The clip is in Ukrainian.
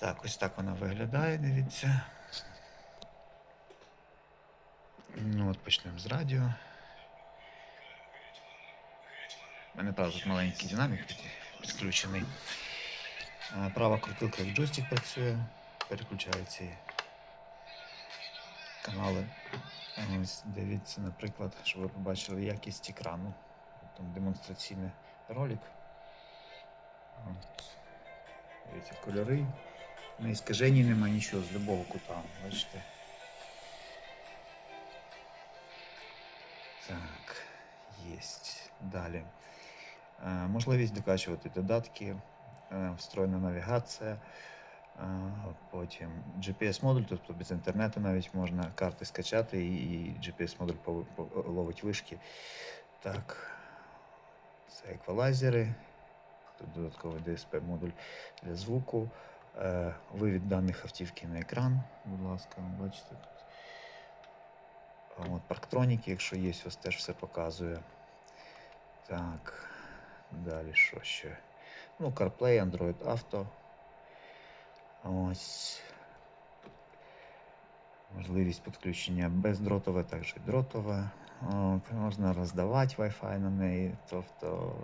Так, ось так вона виглядає, дивіться. Ну от почнемо з радіо. У мене, правда, тут маленький динамік підключений. Права крутилка як джойстик працює, переключає ці канали. Ось дивіться, наприклад, щоб ви побачили якість екрану. Там демонстраційний ролик. От. Дивіться, кольори. На іскаженні нема нічого з любого кута. Бачите? Так, єсть. Далі. Е, можливість докачувати додатки, е, встроєна навігація, е, потім GPS-модуль, тобто без інтернету навіть можна карти скачати і GPS-модуль ловить вишки. Так, це еквалайзери. Тут додатковий DSP-модуль для звуку. Е, Вивід даних автівки на екран, будь ласка, бачите тут. От парктроніки, якщо є, ось теж все показує. Так, далі що ще? Ну, CarPlay, Android Auto. Ось. Можливість підключення бездротове, також і дротове. От, можна роздавати Wi-Fi на неї, тобто